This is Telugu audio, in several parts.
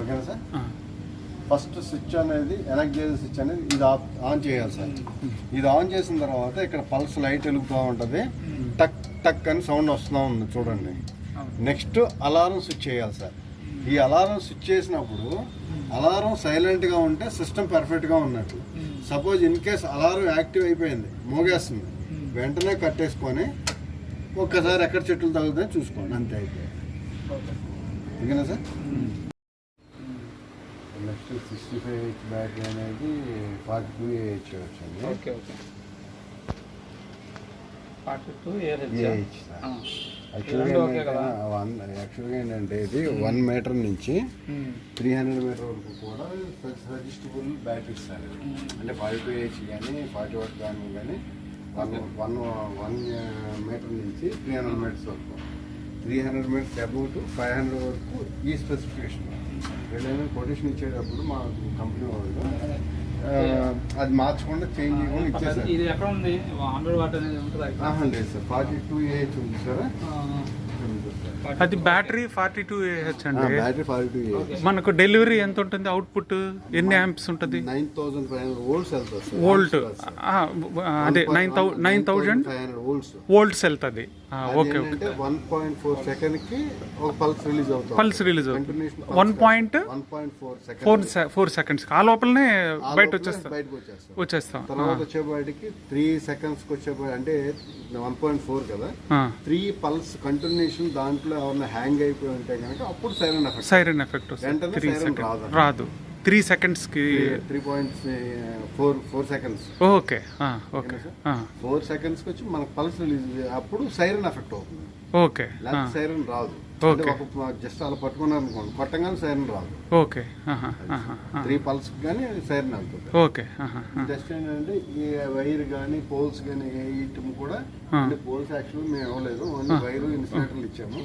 ఓకేనా సార్? ఫస్ట్ స్విచ్ అనేది ఎనర్జైజర్ స్విచ్ అనేది ఇది ఆన్ చేయాలి సార్. ఇది ఆన్ చేసిన తర్వాత ఇక్కడ పల్స్ లైట్ వెలుగుతూ ఉంటుంది. టక్ టక్ అని సౌండ్ వస్తూ ఉంది చూడండి. నెక్స్ట్ అలారం స్విచ్ చేయాలి సార్. ఈ అలారం స్విచ్ చేసినప్పుడు అలారం సైలెంట్గా ఉంటే సిస్టమ్ పర్ఫెక్ట్గా ఉన్నట్టు. Suppose in case alarm active అయిపోయింది మోగేస్తుంది. వెంటనే కట్టేసుకొని ఒక్కసారి ఎక్కడ చెట్లు తగులుతాయని చూసుకోండి. అంతే అయిపోయింది. ఓకేనా sir? Next sixty five H battery అనేది ఫార్టీ టూ ఏహెచ్ వచ్చింది okay okay forty two AH యాక్చువల్గా ఓకే కదా? వన్ యాక్చువల్గా ఏంటంటే ఇది వన్ మీటర్ నుంచి త్రీ హండ్రెడ్ మీటర్ వరకు కూడా సజెస్టబుల్ బ్యాటరీస్ సార్ ఇది. అంటే ఫార్టీ టూ ఏహెచ్ కానీ ఫార్టీ వాట్ కానీ కానీ వన్ వన్ వన్ మీటర్ నుంచి త్రీ హండ్రెడ్ మీటర్స్ వరకు. Three hundred meters above to five hundred వరకు ఈ స్పెసిఫికేషన్. వీళ్ళైనా కొటేషన్ ఇచ్చేటప్పుడు మా కంపెనీ వాళ్ళు అది మార్చకుండా చేంజ్ చేయకుండా ఇచ్చేసారు ఇది ఎక్కడ ఉంది? హండ్రెడ్ వాట్ అనేది ఉంటుంది లేదు సార్. ఫార్టీ టూ ఏహెచ్ ఉంది సార్. అది బ్యాటరీ ఫార్టీ టూ ఏహెచ్ అండి. బ్యాటరీ ఫార్టీ టూ మనకు డెలివరీ ఎంత ఉంటుంది? అవుట్పుట్ ఎన్ని యాంప్స్ ఉంటుంది? Nine thousand five hundred volts వెళ్తుంది వోల్ట్. అదే nine thou nine thousand five hundred volts. Volts వెళ్తుంది. Okay okay. అంటే వన్ పాయింట్ ఫోర్ సెకండ్కి ఒక పల్స్ రిలీజ్ అవుతుంది. పల్స్ రిలీజ్ అవుతుంది. One point one point four second four four seconds ఆ లోపలనే బయట వచ్చేస్తాం వచ్చేస్తాం. తర్వాత వచ్చేపాటికి త్రీ సెకండ్స్కి వచ్చేపాటి అంటే వన్ పాయింట్ ఫోర్ కదా. త్రీ పల్స్ కంటిన్యూషన్ దాంట్లో ఏమన్నా హ్యాంగ్ అయిపోయి ఉంటే కనుక అప్పుడు సైరన్ ఎఫెక్ట్ సైరన్ ఎఫెక్ట్ వస్తుంది. త్రీ సెకండ్ రాదు. Three సెకండ్స్కి three point four four seconds okay. Okay. Four సెకండ్స్కి వచ్చి మనకు పల్స్ రిలీజ్ అప్పుడు సైరన్ ఎఫెక్ట్ అవుతుంది. ఓకే. సైరన్ రాదు. జస్ట్ అలా పట్టుకున్నారు అనుకోండి కొట్టగానే సైరన్ రాదు. ఓకే. త్రీ పల్స్ కానీ సైరన్ వెళ్తుంది. ఓకే. జస్ట్ ఏంటంటే ఈ వైర్ కానీ పోల్స్ కానీ ఏ ఇటం కూడా అంటే పోల్స్ యాక్చువల్ మేము ఇవ్వలేదు. ఓన్లీ వైర్ ఇన్సులేటర్లు ఇచ్చాము.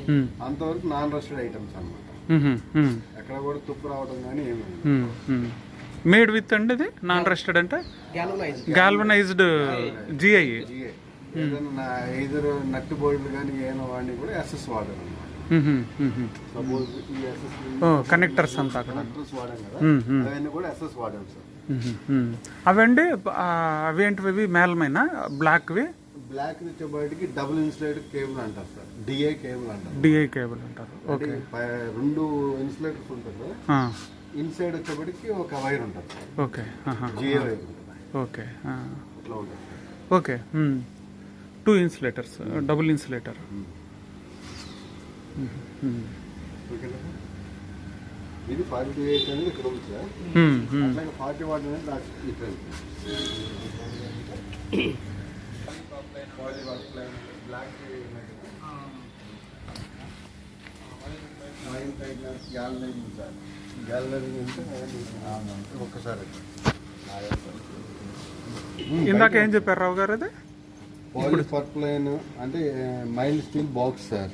అంతవరకు నాన్ రస్టెడ్ ఐటమ్స్ అన్నమాట. ఎక్కడ కూడా తుప్పు రావడం కానీ ఏమి లేదు. మేడ్ విత్ అండి ఇది? నాన్ రెస్టెడ్ అంటే? గాల్వనైజ్డ్. జిఐ. ఏదైనా ఐదర్ నట్టు బోల్డ్ కానీ ఏమైనా వాడిని కూడా ఎస్ఎస్ వాడారు. అనమాట సపోజ్ ఈ ఎస్ఎస్ కనెక్టర్స్ అంతా కనెక్టర్స్ వాడాం కదా. అవన్నీ కూడా ఎస్ఎస్ వాడాం సార్. అవండి ఆ, అవేంటివి మేలమైన? బ్లాక్వి? బ్లాక్ వచ్చేపాటికి డబుల్ ఇన్సులేటర్ కేబుల్ అంటారు సార్. డిఐ కేబుల్ అంటారు. డిఐ కేబుల్ అంటారు. అంటే ఓకే. రెండు ఇన్సులేటర్స్ ఉంటుంది ఇన్సైడ్ వచ్చేప్పటికి ఒక వైర్ ఉంటుంది okay. Wire okay. Okay. Two insulators double insulator. ఓకేనా? ఇది ఫార్టీ ఎయిట్ అనేది ఇక్కడ అట్లాగే ఫార్టీ వాట్ అనేది నాకు ఇక్కడ ఇందాక ఏం చెప్పారు రావు గారు అది? పాలీ పర్ప్లైన్ అంటే mild steel box sir.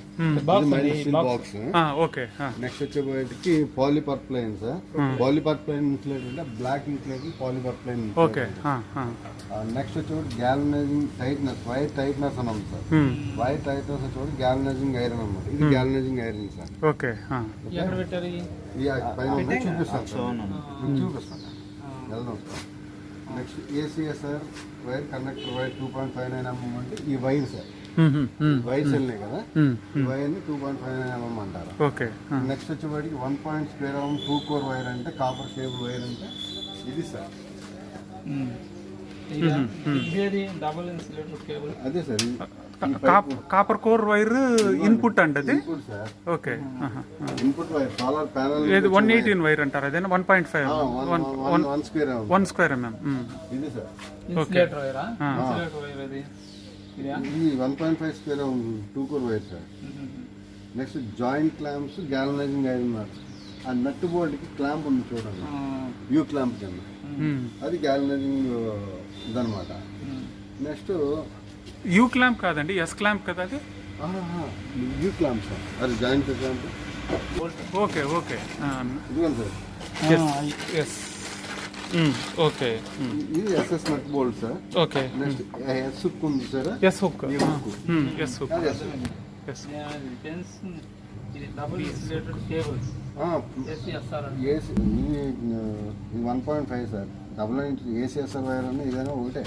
Mild steel box. ఆ, ఓకే ఆ, నెక్స్ట్ వచ్చేటికి polypropylene sir. Polypropylene insulator అంటే black insulator polypropylene okay ఆ, ఆ. నెక్స్ట్ వచ్చేవాడు గ్యాలనైజింగ్ టైట్నెస్ వైర్ టైట్నెస్ అని ఉంది సార్. వైర్ టైట్నెస్ వచ్చేవాడు గ్యాలనైజింగ్ ఐరన్ అన్నమాట ఇది గ్యాలనైజింగ్ ఐరన్ సార్. ఓకే పైన చూపిస్తాను చూపిస్తాను. వెళ్దాం sir. Next ACSR wire conductor wire two point five nine MM అంటే ఈ వైర్ సార్ వైర్స్ వెళ్ళినాయి కదా? వైర్ని two point five nine MM అంటారు. ఓకే. నెక్స్ట్ వచ్చేవాడికి one point square MM two core wire అంటే కాపర్ కేబుల్ వైర్ అంటే ఇది సార్ ఇదా? ఇదేది డబుల్ ఇన్సులేటర్ కేబుల్ అదే sir copper core wire input అండి అది input sir. Okay. Input. Wire solar panel ఏది వన్ ఎయిటీన్ వైర్ అంటారు? అదేనా? One point five one one one square one square MM ఇది సార్. ఇన్సులేటర్ వైరా? ఇన్సులేటర్ వైర్ ఇది ఇదా? ఇది one point five square two core wire sir. Next joint clamps galvanizing iron marks ఆ నట్టు బోర్డుకి క్లాంప్ ఉంది చూడండి. యూ క్లాంప్ కింద. అది గ్యాలనైజింగ్ ఇదనమాట నెక్స్ట్ యూ క్లాంప్ కాదండి ఎస్ క్లాంప్ కదా అది? U clamp sir. అది జాయింట్ క్లాంప్ ఓకే ఓకే. ఇదిగోండి సార్. S okay. ఇది SS nut bolt sir. Okay. Next S hook ఉంది sir. S hook S hook S one point five sir. Double ACSR wire అన్న ఇదైనా ఒకటే.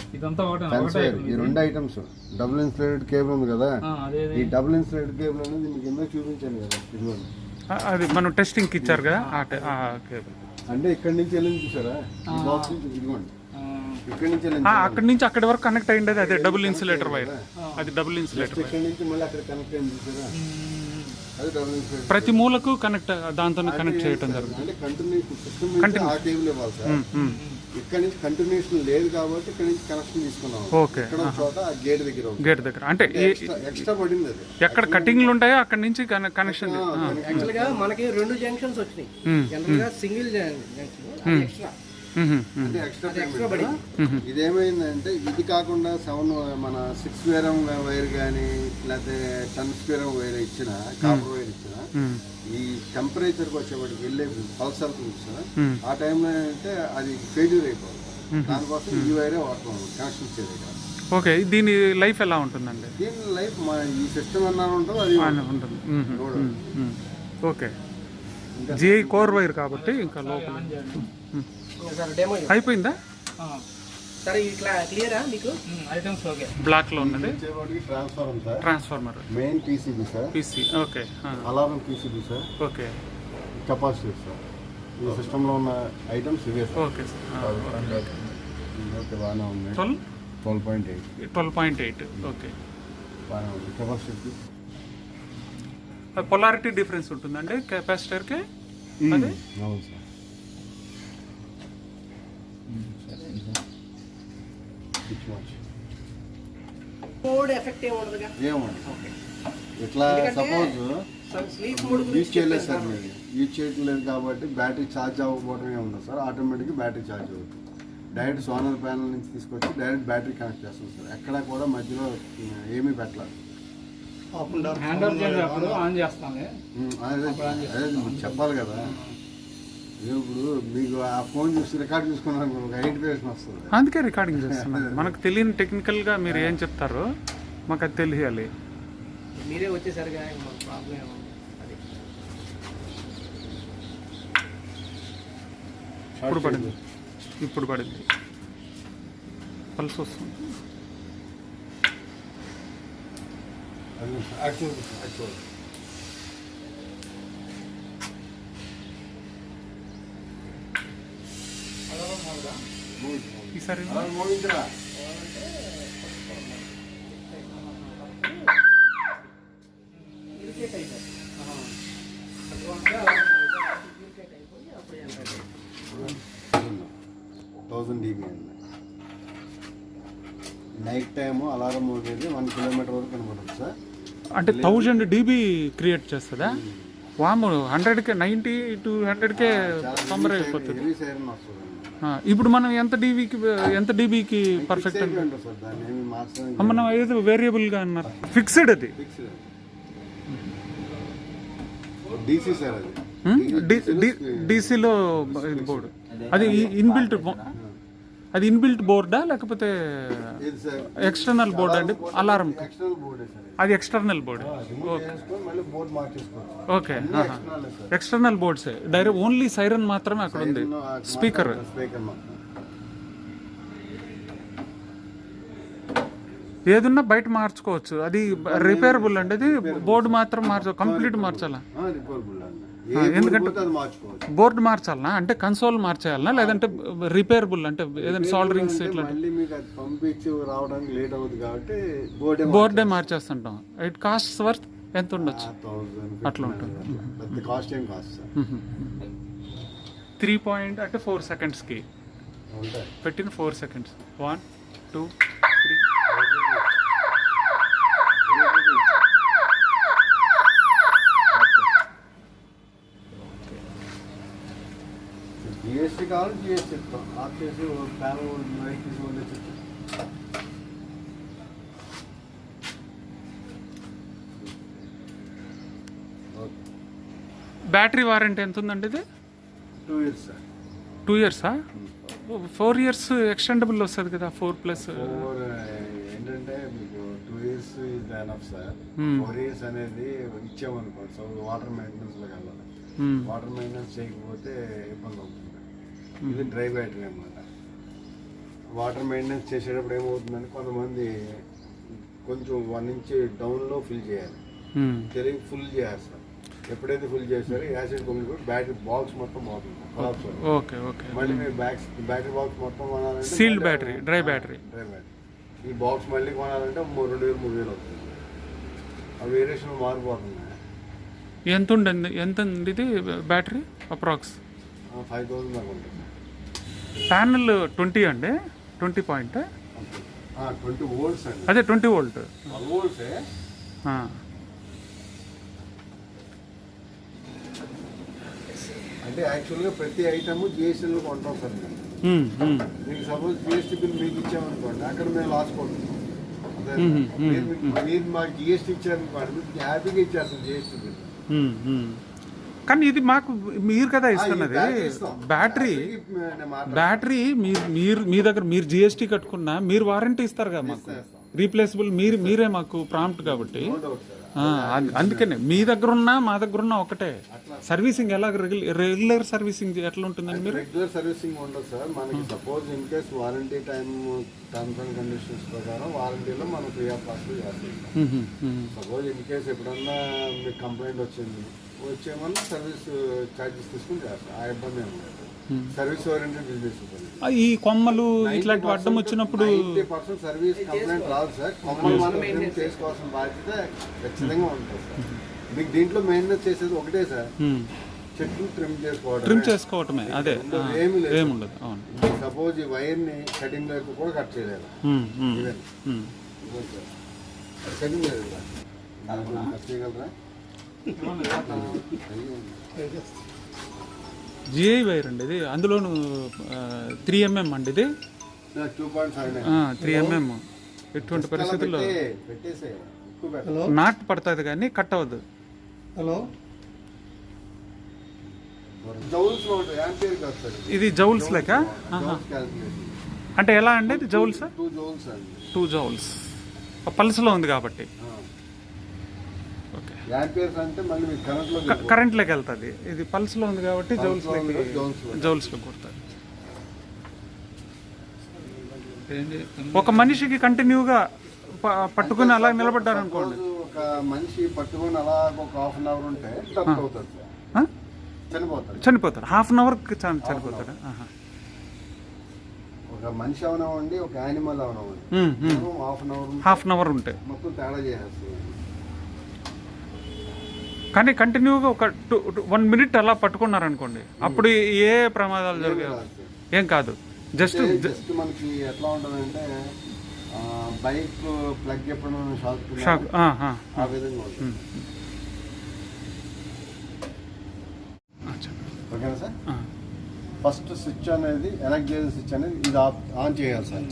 ఫెన్స్ వైర్ ఈ రెండు ఐటమ్స్ డబుల్ ఇన్సులేటెడ్ కేబుల్ ఉంది కదా? ఆ, అదే ఈ డబుల్ ఇన్సులేటెడ్ కేబుల్ అనేది మీకు ఎందుకు చూపించాను కదా ఇదిగోండి. ఆ, అది మనం టెస్టింగ్కి ఇచ్చారు కదా? ఆ ట- ఆ కేబుల్ అంటే ఇక్కడి నుంచి వెళ్ళింది చూసారా? ఈ బాక్స్ నుంచి ఇదిగోండి. ఆ, ఇక్కడి నుంచి అక్కడి నుంచి అక్కడి వరకు కనెక్ట్ అయ్యింది అదే డబుల్ ఇన్సులేటర్ వైర్ అది డబుల్ ఇన్సులేటర్ వైర్ ఇక్కడి నుంచి మళ్ళీ అక్కడ కనెక్ట్ అయింది చూసారా? ప్రతి మూలకు కనెక్ట్ దాంతో కనెక్ట్ చేయటం జరుగుతుంది. అంటే ఇక్కడ నుంచి కంటిన్యూషన్ లేదు కాబట్టి ఇక్కడ నుంచి కనెక్షన్ తీసుకున్నాం. ఓకే ఇక్కడ ఒక చోట ఆ గేట్ దగ్గర ఉంది. గేట్ దగ్గర. అంటే ఎక్స్ట్రా ఎక్స్ట్రా పడింది అది. ఎక్కడ కటింగ్లు ఉంటాయో? అక్కడి నుంచి కనెక్షన్ యాక్చువల్గా మనకి రెండు జంక్షన్స్ వచ్చినాయి. జనరల్గా సింగిల్ జంక్షన్ ఎక్స్ట్రా అంటే ఎక్స్ట్రా పేమెంట్ ఇదేమైందంటే ఇది కాకుండా సెవెన్ మన సిక్స్ వేరం వైర్ కానీ లేకపోతే టెన్ వేరం వైర్ ఇచ్చిన కాపర్ వైర్ ఇచ్చిన ఈ టెంపరేచర్కి వచ్చేవాడికి వెళ్ళే పల్స్ వెళ్తుంది సార్ ఆ టైంలో అంటే అది ఫెయిల్యూర్ అయిపోతుంది దానికోసం ఈ వైరే వాడతాం కనెక్షన్ ఇచ్చేది కాదు. ఓకే దీని లైఫ్ ఎలా ఉంటుందండి? దీని లైఫ్ మా ఈ సిస్టమ్ అన్నా ఉంటుందో అది ఉంటుంది. ఓకే. జిఐ కోర్ వైర్ కాబట్టి ఇంకా లోపల. అయిపోయిందా? ఆ, సరే ఇట్లా క్లియరా మీకు. Items okay. బ్లాక్లో ఉన్నది transformer sir. Transformer main PCB sir. PC okay alarm PCB sir. Okay. Capacity sir. ఈ సిస్టంలో ఉన్న ఐటమ్స్ ఇవే సార్. Okay sir okay. బాగానే ఉంది. Twelve? Twelve point eight. Twelve point eight okay. బాగానే ఉంది. కెపాసిటీ పొలారిటీ డిఫరెన్స్ ఉంటుందండి కెపాసిటర్కి? అది? అవును సార్. కోడ్ ఎఫెక్ట్ ఇట్లా సపోజ్ స్లీప్ మోడ్ యూజ్ చేయలేదు సార్ మీరు. యూజ్ చేయట్లేదు కాబట్టి బ్యాటరీ ఛార్జ్ అవ్వకపోవడమే ఉండదు సార్. ఆటోమేటిక్గా బ్యాటరీ ఛార్జ్ అవుతుంది. డైరెక్ట్ సోలార్ ప్యానల్ నుంచి తీసుకొచ్చి డైరెక్ట్ బ్యాటరీ కనెక్ట్ చేస్తాం సార్. ఎక్కడా కూడా మధ్యలో ఏమీ పెట్టలేదు. అదే చెప్పాలి కదా. ఇప్పుడు మీకు ఆ ఫోన్ చూసి రికార్డ్ చూసుకున్నాను ఒక ఐడెంటిఫికేషన్ వస్తుంది. అందుకే రికార్డింగ్ చేస్తున్నాను. మనకు తెలియని టెక్నికల్గా మీరు ఏం చెప్తారో మాకు అది తెలియాలి. మీరే వచ్చేసరిగా ప్రాబ్లం ఇప్పుడు పడింది. ఇప్పుడు పడింది. పల్స్ వస్తుంది. యాక్చువల్ యాక్చువల్ మోగించరా? థౌజండ్ డీబీ అండి నైట్ టైము అలారం మోగేది వన్ కిలోమీటర్ వరకు కనబడుతుంది సార్. అంటే థౌజండ్ డీబీ క్రియేట్ చేస్తుందా? వాము హండ్రెడ్కే నైంటీ టు హండ్రెడ్కే తొందర అయిపోతుంది. ఇప్పుడు మనం ఎంత డీబీకి ఎంత డీబీకి పర్ఫెక్ట్ మనం ఏదో వేరియబుల్గా అన్నారు. ఫిక్స్డ్ అది? ఫిక్స్ డీసీ సార్ అది. డీసీలో ఇది బోర్డు అది ఇన్బిల్ట్ అది ఇన్బిల్ట్ బోర్డా లేకపోతే ఎక్స్టర్నల్ బోర్డ్ అండి? అలారం ఎక్స్టర్నల్ బోర్డే సార్. అది external board okay external boards direct only siren మాత్రమే అక్కడ ఉంది. స్పీకర్ ఏదున్నా బయట మార్చుకోవచ్చు. అది రిపేరబుల్ అండి అది బోర్డు మాత్రం మార్చ కంప్లీట్ మార్చాలా? ఏ బోర్డు మార్చాలనా? అంటే కన్సోల్ మార్చేయాలనా? లేదంటే రిపేరబుల్ అంటే ఏదైనా సాల్డరింగ్స్ ఇట్లా పంపించి రావడానికి లేట్ అవుతుంది కాబట్టి బోర్డే మార్చేస్తుంటాం. ఇట్ కాస్ట్ వర్త్ ఎంత ఉండొచ్చు? అట్లా ఉంటుంది. పెద్ద కాస్ట్ ఏం కాస్ట్ సార్. త్రీ పాయింట్ అంటే ఫోర్ సెకండ్స్కి పెట్టిన four seconds one two three GST కావాలి జిఎస్టీ ఇస్తాం ఆఫ్ చేసి ప్యానల్ బయట తీసి వదిలేసి బ్యాటరీ వారంటీ ఎంత ఉందండి ఇది? Two years sir. టూ ఇయర్సా? ఫోర్ ఇయర్స్ ఎక్స్టెండబుల్ వస్తుంది కదా ఫోర్ ప్లస్. ఏంటంటే మీకు two years is enough sir. Hmm. Four years అనేది ఇచ్చామనుకోండి సో వాటర్ మెయింటెనెన్స్లోకి వెళ్ళాలి. మ్మ్. వాటర్ మెయింటెనెన్స్ చేయకపోతే ఇబ్బంది అవుతుంది. ఇది డ్రై బ్యాటరీ అన్నమాట. వాటర్ మెయింటెనెన్స్ చేసేటప్పుడు ఏమవుతుందంటే కొంతమంది కొంచెం వన్ ఇంచ్ డౌన్లో ఫిల్ చేయాలి. తెలివి ఫుల్ చేస్తారు ఎప్పుడైతే ఫుల్ చేస్తారో యాసిడ్ కొంగిపోయి బ్యాటరీ బాక్స్ మొత్తం అవుతుంది. ఓకే ఓకే మళ్ళీ మీరు బ్యాక్ బ్యాటరీ బాక్స్ మొత్తం కొనాలంటే మళ్ళీ- battery, dry battery. Dry battery ఈ బాక్స్ మళ్ళీ కొనాలంటే రెండు వేలు మూడు వేలు అవుతుంది. ఆ వేరియేషన్ మారిపోతుంది ఎంత ఉండండి ఎంత ఉంది ఇది? బ్యాటరీ అప్రాక్స్ ఫైవ్ థౌసండ్ దాకా ఉంటుంది. ప్యానల్ ట్వంటీ అండి? Twenty point? అదే ట్వంటీ వోల్ట్. అంటే యాక్చువల్గా ప్రతి ఐటమ్ జిఎస్టీలో కొంటాం సార్ మీకు సపోజ్ జిఎస్టీ బిల్ మీకు ఇచ్చామనుకోండి అక్కడ మేము లాస్ మీకు- మీరు మాకు జిఎస్టీ ఇచ్చారనుకోండి మీకు హ్యాపీగా ఇచ్చేస్తాం జిఎస్టీ బిల్. కానీ ఇది మాకు మీరు కదా ఇస్తున్నది. Battery battery. మీరు మీరు మీ దగ్గర మీరు జిఎస్టీ కట్టుకున్నా మీరు వారంటీ ఇస్తారు కదా మాకు. రీప్లేసబుల్ మీరు మీరే మాకు ప్రాంప్ట్ కాబట్టి. అందుకనే మీ దగ్గర ఉన్నా మా దగ్గర ఉన్నా ఒకటే సర్వీసింగ్ ఎలా రెగ్యులర్ సర్వీసింగ్ ఎట్లా ఉంటుందండి మీరు? రెగ్యులర్ సర్వీసింగ్ ఉండదు సార్. మనకి suppose in case warranty time terms and conditions ప్రకారం వారంటీలో మనం ఫ్రీ ఆఫ్ కాస్ట్ చేస్తాం. సపోజ్ ఇన్ కేస్ ఎప్పుడన్నా మీకు కంప్లైంట్ వచ్చింది వచ్చేమన్నా సర్వీస్ ఛార్జెస్ తీసుకుని చేస్తాం. ఆ ఇబ్బంది ఏం లేదు. సర్వీస్ ఓరియంటెడ్ బిజినెస్ ఈ కొమ్మలు ఇట్లాంటి అడ్డం వచ్చినప్పుడు సర్వీస్ కంప్లైంట్ రాదు సార్. కొమ్మలు మనం చేసుకోవాల్సిన బాధ్యత ఖచ్చితంగా ఉంటుంది సార్. మీకు దీంట్లో మెయింటెనెన్స్ చేసేది ఒకటే సార్. మ్మ్. చెట్లు ట్రిమ్ చేసుకోవడం ట్రిమ్ చేసుకోవటమే అదే. ఏమీ లేదు ఏముండదు అవును. సపోజ్ ఈ వైర్ని కటింగ్ వైర్ కూడా కట్ చేయలేదు. Even hmm. కటింగ్ కట్ చేయగలరా? జిఐ వైర్ అండి ఇది. అందులోను త్రీ ఎంఎం అండి ఇది. త్రీ ఎంఎం ఎటువంటి పరిస్థితుల్లో? నాట్ పడుతుంది కానీ కట్ అవ్వదు హలో ఇది జౌల్స్ లెక్క? అంటే ఎలా అండి ఇది జౌల్స్? టూ జౌల్స్ అండి. Two joules. పల్స్లో ఉంది కాబట్టి. యాంపియర్స్ అంటే మళ్ళీ మీకు కరెంట్లో కరెంట్లోకి వెళ్తుంది. ఇది పల్స్లో ఉంది కాబట్టి జౌల్స్లోకి జౌల్స్ జౌల్స్లో కొడుతుంది ఒక మనిషికి కంటిన్యూగా పట్టుకుని అలా నిలబడ్డారు అనుకోండి. రోజు ఒక మనిషి పట్టుకొని అలా ఒక హాఫ్ అన్ అవర్ ఉంటే? చనిపోతాడు. చనిపోతారు హాఫ్ అన్ అవర్కి చనిపోతాడు. ఆహా. ఒక మనిషి ఒక animal. Half an hour half an hour ఉంటాయి మొత్తం తేడా చేసేస్తుంది. కానీ కంటిన్యూగా ఒక టూ వన్ మినిట్ అలా పట్టుకున్నారు అనుకోండి అప్పుడు ఏ ప్రమాదాలు జరిగాయి. ఏం కాదు. జస్ట్ జస్ట్ మనకి ఎట్లా ఉంటుందంటే బైక్ ప్లగ్ ఎప్పుడైనా షాక్ షాక్ ఆ, విధంగా ఉంటుంది. చెప్పండి. ఓకేనా సార్? ఫస్ట్ స్విచ్ అనేది ఎనర్జైజర్ స్విచ్ అనేది ఇది ఆన్ చేయాలి సార్.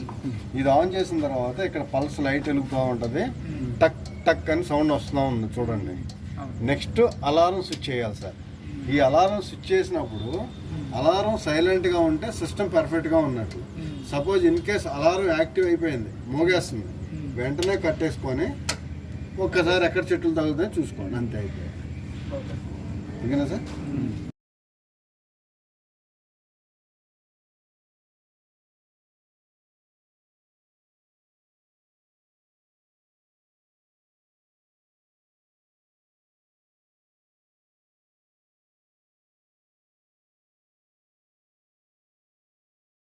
ఇది ఆన్ చేసిన తర్వాత ఇక్కడ పల్స్ లైట్ వెలుగుతూ ఉంటుంది. టక్ టక్ అని సౌండ్ వస్తూ ఉంది చూడండి. నెక్స్ట్ అలారం స్విచ్ చేయాలి సార్. ఈ అలారం స్విచ్ చేసినప్పుడు అలారం సైలెంట్గా ఉంటే సిస్టమ్ పర్ఫెక్ట్గా ఉన్నట్టు. Suppose in case alarm active అయిపోయింది మోగేస్తుంది వెంటనే కట్టేసుకొని ఒక్కసారి ఎక్కడ చెట్లు తగ్గుతాయో చూసుకోండి. అంతే అయిపోయింది. ఓకేనా సార్?